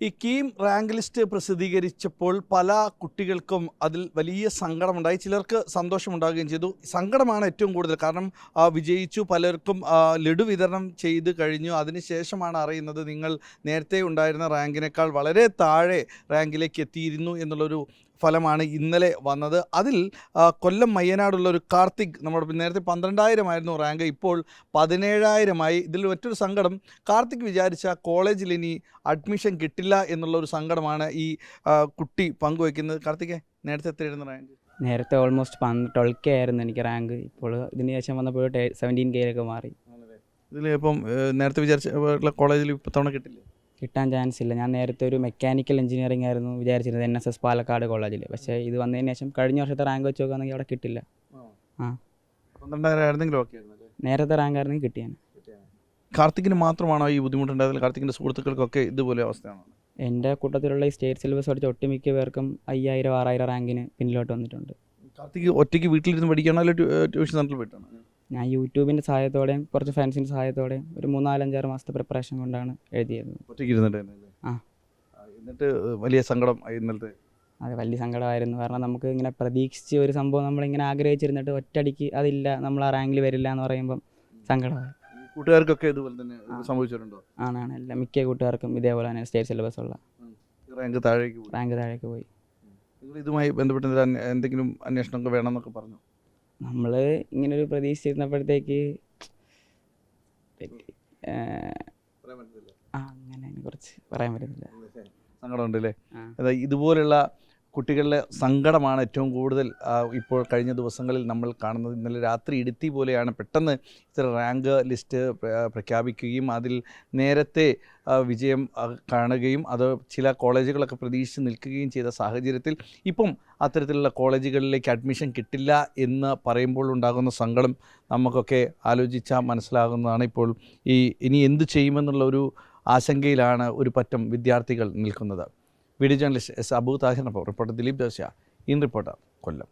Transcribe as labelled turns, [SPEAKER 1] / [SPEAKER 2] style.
[SPEAKER 1] ഈ KEAM rank list പ്രസിദ്ധീകരിച്ചപ്പോൾ പല കുട്ടികൾക്കും അതിൽ വലിയ സങ്കടമുണ്ടായി. ചിലർക്ക് സന്തോഷമുണ്ടാകുകയും ചെയ്തു. സങ്കടമാണ് ഏറ്റവും കൂടുതൽ. കാരണം വിജയിച്ചു. പലർക്കും ലഡു വിതരണം ചെയ്ത് കഴിഞ്ഞു. അതിനുശേഷമാണ് അറിയുന്നത് നിങ്ങൾ നേരത്തെ ഉണ്ടായിരുന്ന റാങ്കിനേക്കാൾ വളരെ താഴെ റാങ്കിലേക്ക് എത്തിയിരുന്നു എന്നുള്ളൊരു ഫലമാണ് ഇന്നലെ വന്നത്. അതിൽ കൊല്ലം മയ്യനാടുള്ള ഒരു കാർത്തിക് നമ്മുടെ നേരത്തെ പന്ത്രണ്ടായിരമായിരുന്നു റാങ്ക്. ഇപ്പോൾ പതിനേഴായിരമായി. ഇതിൽ മറ്റൊരു സങ്കടം. കാർത്തിക് വിചാരിച്ച കോളേജിൽ ഇനി അഡ്മിഷൻ കിട്ടില്ല എന്നുള്ള ഒരു സങ്കടമാണ് ഈ കുട്ടി പങ്കുവയ്ക്കുന്നത് കാർത്തികേ നേരത്തെ എത്രയായിരുന്നു റാങ്ക്
[SPEAKER 2] നേരത്തെ ഓൾമോസ്റ്റ് ട്വൽവ് കെ ആയിരുന്നു എനിക്ക് റാങ്ക് ഇപ്പോൾ ഇതിന് ശേഷം വന്നപ്പോൾ സെവന്റീൻ കെയിലൊക്കെ മാറി.
[SPEAKER 1] ഇതിൽ ഇപ്പം നേരത്തെ വിചാരിച്ച കോളേജിൽ ഇപ്പോൾ തവണ കിട്ടില്ല?
[SPEAKER 2] കിട്ടാൻ ചാൻസ് ഇല്ല. ഞാൻ നേരത്തെ ഒരു മെക്കാനിക്കൽ എഞ്ചിനീയറിംഗ് ആയിരുന്നു വിചാരിച്ചിരുന്നത് എൻ എസ് എസ് പാലക്കാട് കോളേജിൽ പക്ഷേ ഇത് വന്നതിന് ശേഷം കഴിഞ്ഞ വർഷത്തെ റാങ്ക് വെച്ച് നോക്കുകയാണെങ്കിൽ അവിടെ കിട്ടില്ല. ആ.
[SPEAKER 1] പന്ത്രണ്ടായിരം
[SPEAKER 2] നേരത്തെ റാങ്ക് ആയിരുന്നെങ്കിൽ കിട്ടിയാണ്
[SPEAKER 1] കാർത്തിക്കിന് മാത്രമാണോ ഈ ബുദ്ധിമുട്ടുണ്ടായത് കാർത്തിക്കിന്റെ സുഹൃത്തുക്കൾക്കൊക്കെ ഇതുപോലെ അവസ്ഥയാണോ?
[SPEAKER 2] എന്റെ കൂട്ടത്തിലുള്ള ഈ സ്റ്റേറ്റ് സിലബസ് പഠിച്ച ഒട്ടുമിക്ക പേർക്കും അയ്യായിരം ആറായിരം റാങ്കിന് പിന്നിലോട്ട് വന്നിട്ടുണ്ട്.
[SPEAKER 1] കാർത്തിക് ഒറ്റയ്ക്ക് വീട്ടിലിരുന്ന് പഠിക്കണോ അല്ലെങ്കിൽ ട്യൂഷൻ സെന്ററിൽ പോയിട്ടാണ്?
[SPEAKER 2] ഞാൻ യൂട്യൂബിന്റെ സഹായത്തോടെയും കുറച്ച് ഫ്രണ്ട്സിന്റെ സഹായത്തോടെയും ഒരു മൂന്നാലഞ്ചാറ് മാസത്തെ പ്രിപ്പറേഷൻ കൊണ്ടാണ് എഴുതിയത്.
[SPEAKER 1] ഒറ്റയ്ക്ക് ഇരുന്നിട്ട്?
[SPEAKER 2] ആ.
[SPEAKER 1] എന്നിട്ട് വലിയ സങ്കടം ഇന്നലത്തെ?
[SPEAKER 2] അത് വലിയ സങ്കടമായിരുന്നു. കാരണം നമുക്ക് ഇങ്ങനെ പ്രതീക്ഷിച്ച് ഒരു സംഭവം നമ്മളിങ്ങനെ ആഗ്രഹിച്ചിരുന്നിട്ട് ഒറ്റയടിക്ക് അതില്ല നമ്മൾ ആ റാങ്കിൽ വരില്ല എന്ന് പറയുമ്പം സങ്കടമായി
[SPEAKER 1] കൂട്ടുകാർക്കൊക്കെ ഇതുപോലെ തന്നെ. സംഭവിച്ചിട്ടുണ്ടോ?
[SPEAKER 2] ആണാണ് എല്ലാ മിക്ക കൂട്ടുകാർക്കും ഇതേപോലെ തന്നെ സ്റ്റേറ്റ് സിലബസ് ഉള്ള.
[SPEAKER 1] റാങ്ക് താഴേക്ക് പോയി.
[SPEAKER 2] റാങ്ക് താഴേക്ക് പോയി.
[SPEAKER 1] നിങ്ങൾ ഇതുമായി ബന്ധപ്പെട്ട് എന്തെങ്കിലും അന്വേ- എന്തെങ്കിലും അന്വേഷണമൊക്കെ വേണമെന്നൊക്കെ പറഞ്ഞു?
[SPEAKER 2] നമ്മൾ ഇങ്ങനൊരു പ്രതീക്ഷിച്ചിരുന്നപ്പോഴത്തേക്ക് ആ അങ്ങനെ കുറച്ച് പറയാൻ പറ്റുന്നില്ല
[SPEAKER 1] സങ്കടമുണ്ട് അല്ലേ?
[SPEAKER 2] ആ.
[SPEAKER 1] ഇതുപോലുള്ള കുട്ടികളുടെ സങ്കടമാണ് ഏറ്റവും കൂടുതൽ ഇപ്പോൾ കഴിഞ്ഞ ദിവസങ്ങളിൽ നമ്മൾ കാണുന്നത്. ഇന്നലെ രാത്രി ഇടുത്തി പോലെയാണ് പെട്ടെന്ന് ഇത്ര റാങ്ക് ലിസ്റ്റ് പ്രഖ്യാപിക്കുകയും അതിൽ നേരത്തെ വിജയം കാണുകയും അത് ചില കോളേജുകളൊക്കെ പ്രതീക്ഷിച്ച് നിൽക്കുകയും ചെയ്ത സാഹചര്യത്തിൽ ഇപ്പം അത്തരത്തിലുള്ള കോളേജുകളിലേക്ക് അഡ്മിഷൻ കിട്ടില്ല എന്ന് പറയുമ്പോൾ ഉണ്ടാകുന്ന സങ്കടം നമുക്കൊക്കെ ആലോചിച്ചാൽ മനസ്സിലാകുന്നതാണ്. ഇപ്പോൾ ഈ ഇനി എന്ത് ചെയ്യുമെന്നുള്ള ഒരു ആശങ്കയിലാണ് ഒരു പറ്റം വിദ്യാർത്ഥികൾ നിൽക്കുന്നത്. വീഡിയോ ജേർണലിസ്റ്റ് എസ് അബു താഹിറിനൊപ്പം റിപ്പോർട്ടർ ദിലീപ് ദോശ ഇൻ റിപ്പോർട്ടർ കൊല്ലം